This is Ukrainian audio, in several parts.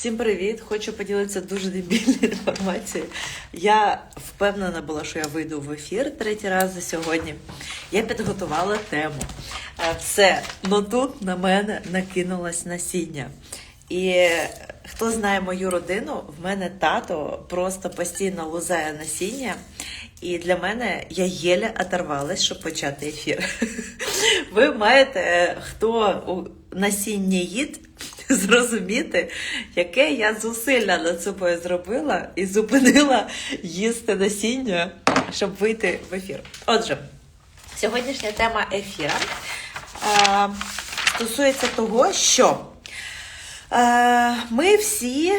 Всім привіт! Хочу поділитися дуже дебільною інформацією. Я впевнена була, що я вийду в ефір третій раз за сьогодні. Я підготувала тему. Е, Все, ну тут на мене накинулось насіння. І хто знає мою родину, в мене тато просто постійно лузає насіння. І для мене я єле оторвалась, щоб почати ефір. Ви маєте, е, хто насіння їд, зрозуміти, яке я зусилля над собою зробила і зупинила їсти насіння, щоб вийти в ефір. Отже, сьогоднішня тема ефіра е, стосується того, що е, ми всі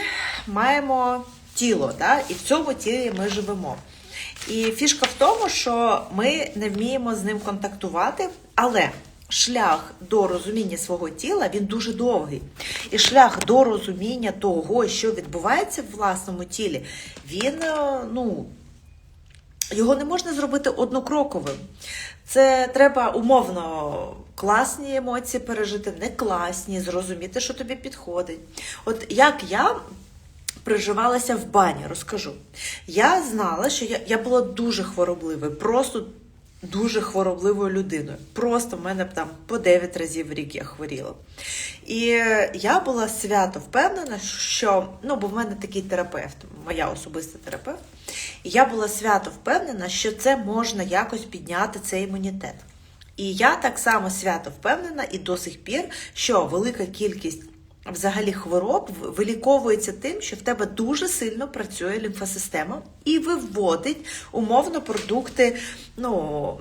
маємо тіло, да? і в цьому тілі ми живемо. І фішка в тому, що ми не вміємо з ним контактувати, але шлях до розуміння свого тіла він дуже довгий. І шлях до розуміння того, що відбувається в власному тілі, він е, ну. Його не можна зробити однокроковим. Це треба умовно класні емоції пережити, не класні, зрозуміти, що тобі підходить. От як я приживалася в бані, розкажу. Я знала, що я, я була дуже хворобливою, просто дуже хворобливою людиною. Просто в мене там по 9 разів в рік я хворіла. І я була свято впевнена, що ну, бо в мене такий терапевт, моя особиста терапевт, і я була свято впевнена, що це можна якось підняти цей імунітет. І я так само свято впевнена і до сих пір, що велика кількість взагалі хвороб виліковується тим, що в тебе дуже сильно працює лімфосистема і виводить умовно продукти ну,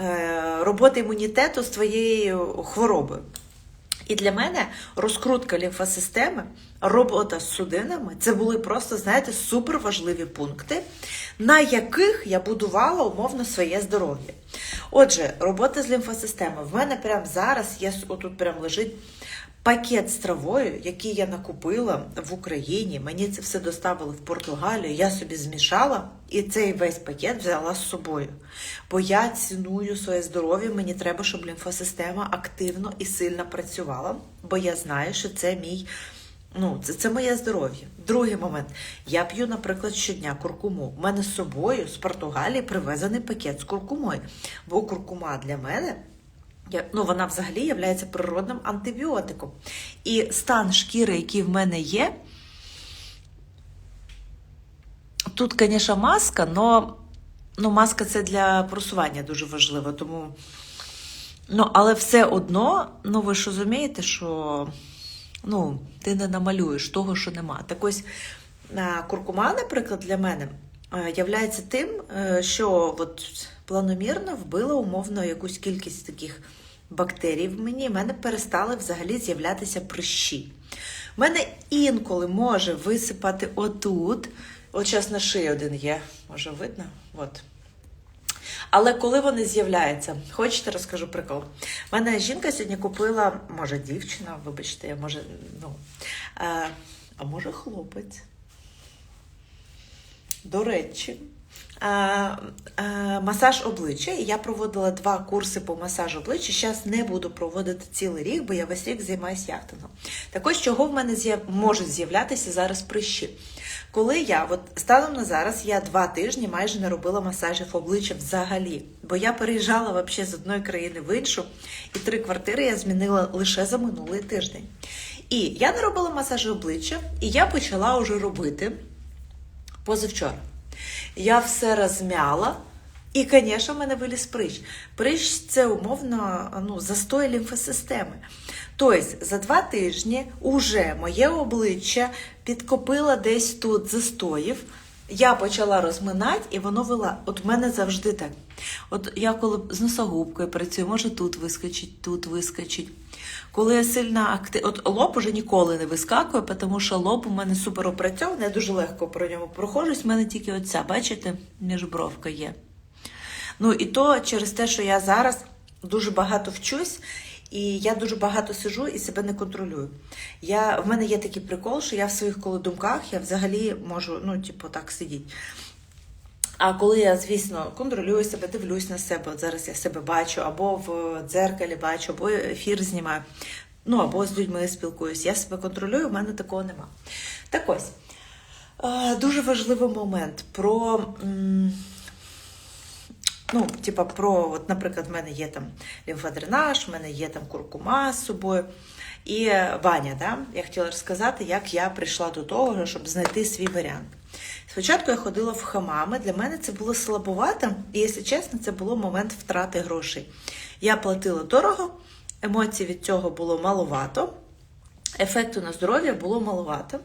е, роботи імунітету з твоєю хворобою. І для мене розкрутка лімфосистеми, робота з судинами це були просто, знаєте, суперважливі пункти, на яких я будувала умовно своє здоров'я. Отже, робота з лімфосистемою. В мене прямо зараз є отут прям лежить пакет з травою, який я накупила в Україні. Мені це все доставили в Португалію. Я собі змішала і цей весь пакет взяла з собою. Бо я ціную своє здоров'я, мені треба, щоб лімфосистема активно і сильно працювала, бо я знаю, що це мій. Ну, це це моє здоров'я. Другий момент. Я п'ю, наприклад, щодня куркуму. У мене з собою з Португалії привезений пакет з куркумою. Бо куркума для мене ну, вона взагалі є природним антибіотиком. І стан шкіри, який в мене є, тут, звісно, маска, але ну, маска це для просування дуже важливо. тому... Ну, але все одно, ну ви ж розумієте, що ну, ти не намалюєш того, що нема. Так ось куркума, наприклад, для мене являється тим, е, що от планомірно вбила умовно якусь кількість таких бактерій в мені, в мене перестали взагалі з'являтися прищі. У мене інколи може висипати отут. От зараз на шиї один є, може видно? От. Але коли вони з'являються, хочете, розкажу прикол. У мене жінка сьогодні купила, може, дівчина, вибачте, я може, ну, а, а може хлопець. До речі, масаж обличчя. Я проводила два курси по масажу обличчя. Зараз не буду проводити цілий рік, бо я весь рік займаюся яхтингом. Так ось, чого в мене можуть з'являтися зараз прищі. Коли я, от станом на зараз, я два тижні майже не робила масажів обличчя взагалі, бо я переїжджала вообще з одної країни в іншу, і три квартири я змінила лише за минулий тиждень. І я не робила масажі обличчя, і я почала вже робити позавчора. Я все розм'яла. І, звісно, в мене виліз прищ. Прищ це умовно ну, застой лімфосистеми. Тобто, за два тижні уже моє обличчя підкопило десь тут застоїв. Я почала розминати, і воно вела. От в мене завжди так. От я коли з носогубкою працюю, може тут вискочить, тут вискочить. Коли я сильно актив... От лоб уже ніколи не вискакує, тому що лоб у мене супер опрацьований, я дуже легко про ньому проходжусь. У мене тільки оця, бачите, міжбровка є. Ну і то через те, що я зараз дуже багато вчусь, і я дуже багато сижу і себе не контролюю. Я, В мене є такий прикол, що я в своїх коли думках я взагалі можу, ну, типу, так сидіти. А коли я, звісно, контролюю себе, дивлюсь на себе, от зараз я себе бачу, або в дзеркалі бачу, або ефір знімаю, ну або з людьми спілкуюсь, я себе контролюю, в мене такого нема. Так ось, е, дуже важливий момент про. Ну, типа, про, от, наприклад, в мене є там лімфодренаж, в мене є там куркума з собою. І е, Ваня, да? я хотіла розказати, як я прийшла до того, щоб знайти свій варіант. Спочатку я ходила в хамами, для мене це було слабовато, і, якщо чесно, це було момент втрати грошей. Я платила дорого, емоцій від цього було маловато, ефекту на здоров'я було маловато.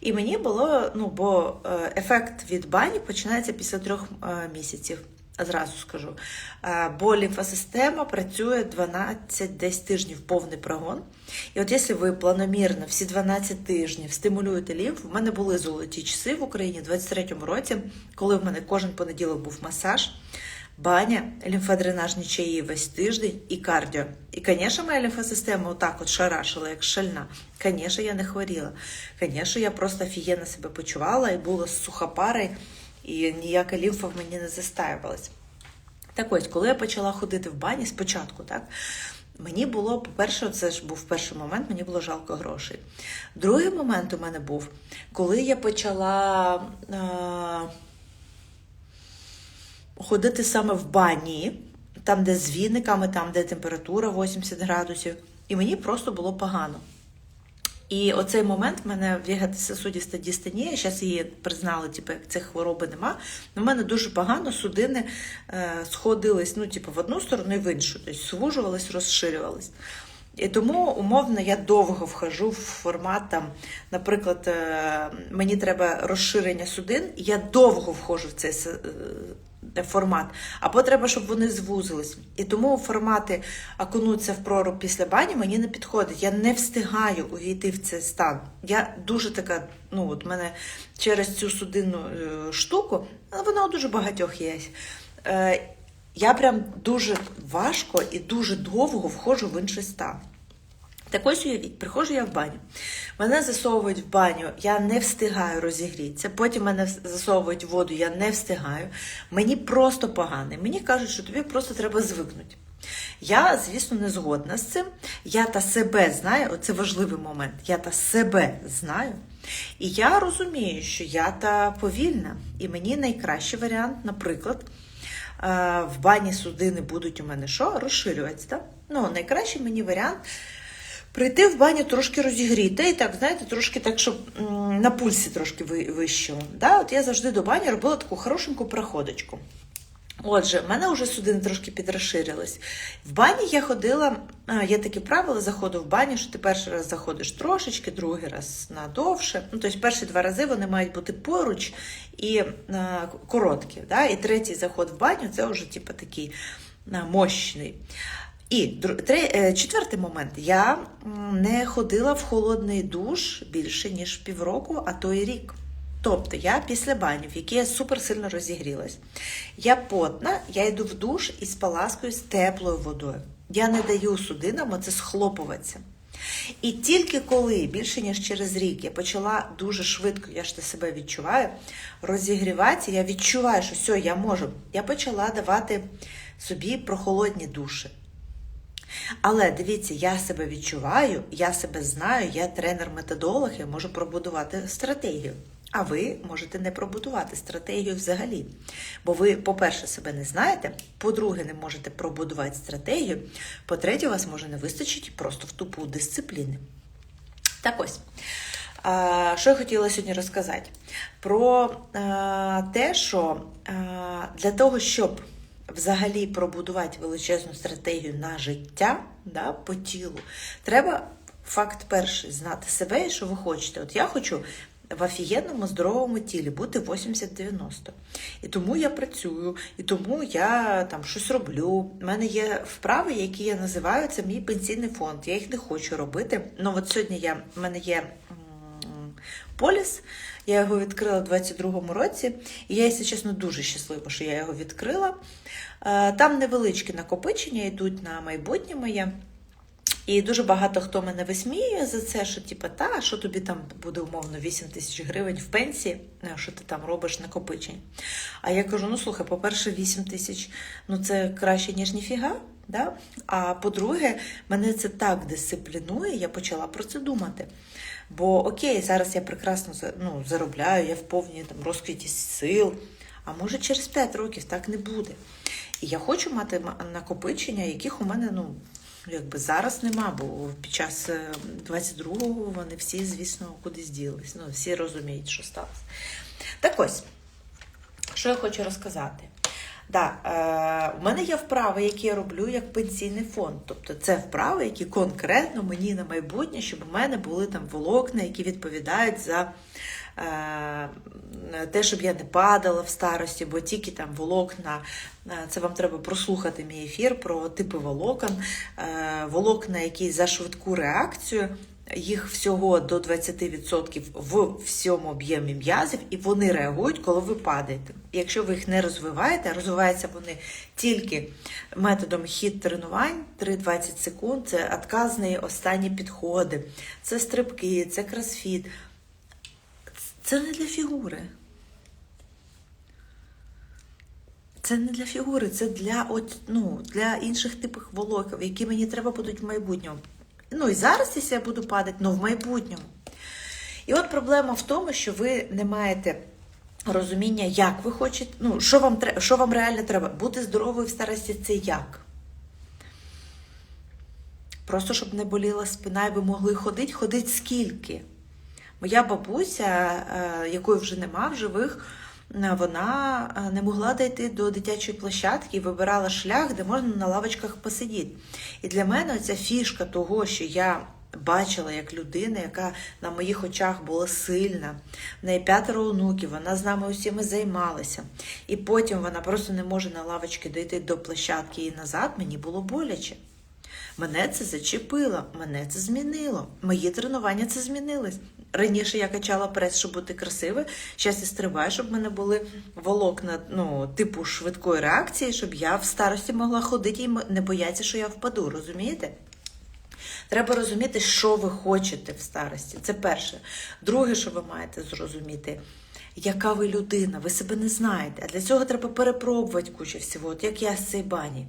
І мені було, ну, бо е, ефект від бані починається після трьох е, місяців. Зразу скажу. Е, Бо лімфосистема працює 12 десь тижнів повний прогон. І от якщо ви планомірно всі 12 тижнів стимулюєте лімф, в мене були золоті часи в Україні в 23-му році, коли в мене кожен понеділок був масаж, баня, лімфодренажні чаї весь тиждень і кардіо. І, звісно, моя лімфосистема отак от шарашила, як шальна. Звісно, я не хворіла. Звісно, я просто офігенно себе почувала і була сухопарою, і ніяка лімфа в мені не застаювалась. Так ось, коли я почала ходити в бані спочатку, так, мені було, по-перше, це ж був перший момент, мені було жалко грошей. Другий момент у мене був, коли я почала е- ходити саме в бані, там, де з віниками, там, де температура 80 градусів, і мені просто було погано. І оцей момент в мене вегетососудиста дистонія, зараз її признали, типу, як цих хвороби нема. У мене дуже погано судини е, сходились ну, типу, в одну сторону і в іншу, тобто звужувались, розширювались. І тому умовно я довго вхожу в формат там, наприклад, е, мені треба розширення судин, і я довго входжу в цей е, формат, або треба, щоб вони звузились. І тому формати окунуться в проруб після бані мені не підходить. Я не встигаю увійти в цей стан. Я дуже така, ну от мене через цю судинну е, штуку, вона у дуже багатьох є. Е, я прям дуже важко і дуже довго входжу в інший стан. Так ось уявіть, приходжу я в баню. Мене засовують в баню, я не встигаю розігрітися. Потім мене засовують в воду, я не встигаю. Мені просто погано. Мені кажуть, що тобі просто треба звикнути. Я, звісно, не згодна з цим. Я та себе знаю, оце важливий момент. Я та себе знаю. І я розумію, що я та повільна. І мені найкращий варіант, наприклад, е, в бані судини будуть у мене що? Розширюватися. Ну, найкращий мені варіант прийти в баню трошки розігріти, і так, знаєте, трошки так, щоб на пульсі трошки ви- вищого. Да? От я завжди до бані робила таку хорошеньку проходочку. Отже, в мене вже судини трошки підрозширились. В бані я ходила, є такі правила заходу в баню, що ти перший раз заходиш трошечки, другий раз на довше. Ну, тобто перші два рази вони мають бути поруч і а, короткі. Да? І третій заход в баню це вже типу, такий мощний. І тре- е, четвертий момент. Я не ходила в холодний душ більше, ніж півроку, а то й рік. Тобто я після бані, в якій я супер сильно розігрілась, я потна, я йду в душ і споласкуюсь теплою водою. Я не даю судинам оце схлопуватися. І тільки коли більше ніж через рік я почала дуже швидко, я ж те себе відчуваю, розігріватися, я відчуваю, що все, я можу. Я почала давати собі прохолодні душі. Але дивіться, я себе відчуваю, я себе знаю, я тренер-методолог, я можу пробудувати стратегію. А ви можете не пробудувати стратегію взагалі. Бо ви, по-перше, себе не знаєте, по-друге, не можете пробудувати стратегію, по-третє, у вас може не вистачити просто в тупу дисципліни. Так ось. А, Що я хотіла сьогодні розказати? Про а, те, що а, для того, щоб взагалі пробудувати величезну стратегію на життя да, по тілу, треба факт перший знати себе і що ви хочете. От я хочу в офігенному здоровому тілі бути 80-90. І тому я працюю, і тому я там щось роблю. У мене є вправи, які я називаю це мій пенсійний фонд. Я їх не хочу робити. Ну от сьогодні я, в мене є поліс. Я його відкрила у 22-му році, і я, якщо чесно, дуже щаслива, що я його відкрила. Е, Там невеличкі накопичення йдуть на майбутнє моє. І дуже багато хто мене висміює за це, що типу, та, що тобі там буде умовно 8 тисяч гривень в пенсії, е, що ти там робиш накопичень. А я кажу: ну слухай, по-перше, 8 тисяч ну це краще, ніж ніфіга. Да? А по-друге, мене це так дисциплінує, я почала про це думати. Бо окей, зараз я прекрасно ну, заробляю, я в повній там, розквіті сил, а може через 5 років так не буде. І я хочу мати накопичення, яких у мене ну, якби зараз нема, бо під час е, 22-го вони всі, звісно, кудись ділись. Ну, всі розуміють, що сталося. Так ось, що я хочу розказати. Да, е, у мене є вправи, які я роблю як пенсійний фонд. Тобто це вправи, які конкретно мені на майбутнє, щоб у мене були там волокна, які відповідають за е, те, щоб я не падала в старості, бо тільки там волокна, е, це вам треба прослухати мій ефір про типи волокон, е, волокна, які за швидку реакцію. Їх всього до 20% в всьому об'ємі м'язів, і вони реагують, коли ви падаєте. Якщо ви їх не розвиваєте, розвиваються вони тільки методом хід тренувань 3-20 секунд, це отказні останні підходи, це стрибки, це кросфіт. Це не для фігури. Це не для фігури, це для, от, ну, для інших типів волоків, які мені треба будуть в майбутньому. Ну і зараз, якщо я буду падати, але в майбутньому. І от проблема в тому, що ви не маєте розуміння, як ви хочете, ну, що вам, що вам реально треба. Бути здоровою в старості це як? Просто щоб не боліла спина і ви могли ходити, ходить скільки? Моя бабуся, е, якої вже нема в живих, вона е, не могла дійти до дитячої площадки і вибирала шлях, де можна на лавочках посидіти. І для мене ця фішка того, що я бачила як людина, яка на моїх очах була сильна, в неї п'ятеро онуків, вона з нами усіми займалася. І потім вона просто не може на лавочки дійти до площадки і назад, мені було боляче. Мене це зачепило, мене це змінило. Мої тренування це змінилось. Раніше я качала прес, щоб бути красивою. Зараз я стрибаю, щоб в мене були волокна ну, типу швидкої реакції, щоб я в старості могла ходити і не боятися, що я впаду. Розумієте? Треба розуміти, що ви хочете в старості. Це перше. Друге, що ви маєте зрозуміти, яка ви людина, ви себе не знаєте. А для цього треба перепробувати кучу всього, от як я з цієї бані.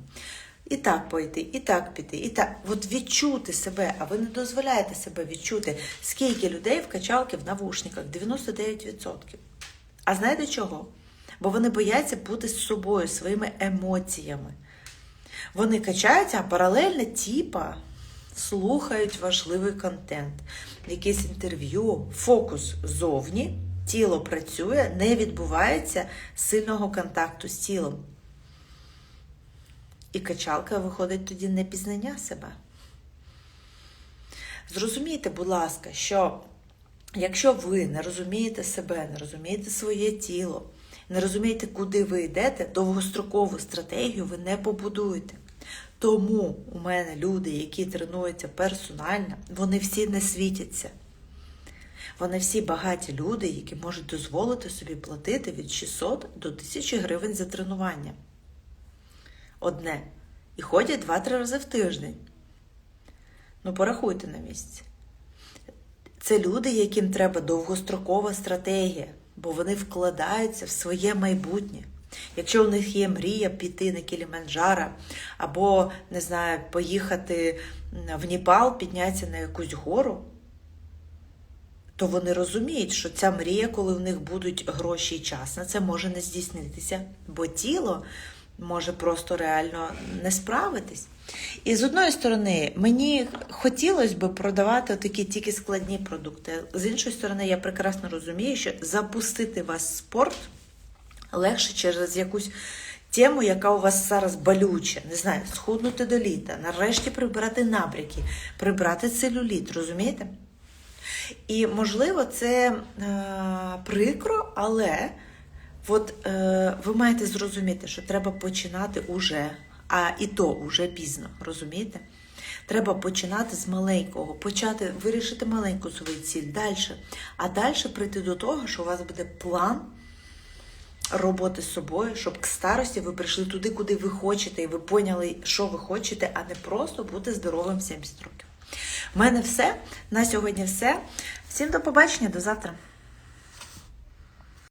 І так пойти, і так піти, і так. От відчути себе, а ви не дозволяєте себе відчути, скільки людей в качалки в навушниках 99%. А знаєте чого? Бо вони бояться бути з собою, своїми емоціями. Вони качаються, а паралельно, типа, слухають важливий контент, якесь інтерв'ю, фокус зовні, тіло працює, не відбувається сильного контакту з тілом. І качалка виходить тоді непізнання себе. Зрозумійте, будь ласка, що якщо ви не розумієте себе, не розумієте своє тіло, не розумієте, куди ви йдете, довгострокову стратегію ви не побудуєте. Тому у мене люди, які тренуються персонально, вони всі не світяться. Вони всі багаті люди, які можуть дозволити собі платити від 600 до 1000 гривень за тренування. Одне. І ходять 2-3 рази в тиждень. Ну, порахуйте на місці. Це люди, яким треба довгострокова стратегія, бо вони вкладаються в своє майбутнє. Якщо у них є мрія піти на Кіліманджаро, або, не знаю, поїхати в Ніпал, піднятися на якусь гору, то вони розуміють, що ця мрія, коли в них будуть гроші і час, на це може не здійснитися, бо тіло може просто реально не справитись. І з одної сторони, мені хотілося б продавати такі тільки складні продукти. З іншої сторони, я прекрасно розумію, що запустити вас в спорт легше через якусь тему, яка у вас зараз болюча. Не знаю, схуднути до літа, нарешті прибрати набряки, прибрати целюліт, розумієте? І можливо, це е, прикро, але от, е, ви маєте зрозуміти, що треба починати уже, а і то уже пізно, розумієте? Треба починати з маленького, почати вирішити маленьку свою ціль далі, а далі прийти до того, що у вас буде план роботи з собою, щоб к старості ви прийшли туди, куди ви хочете, і ви поняли, що ви хочете, а не просто бути здоровим 70 років. У мене все. На сьогодні все. Всім до побачення, до завтра.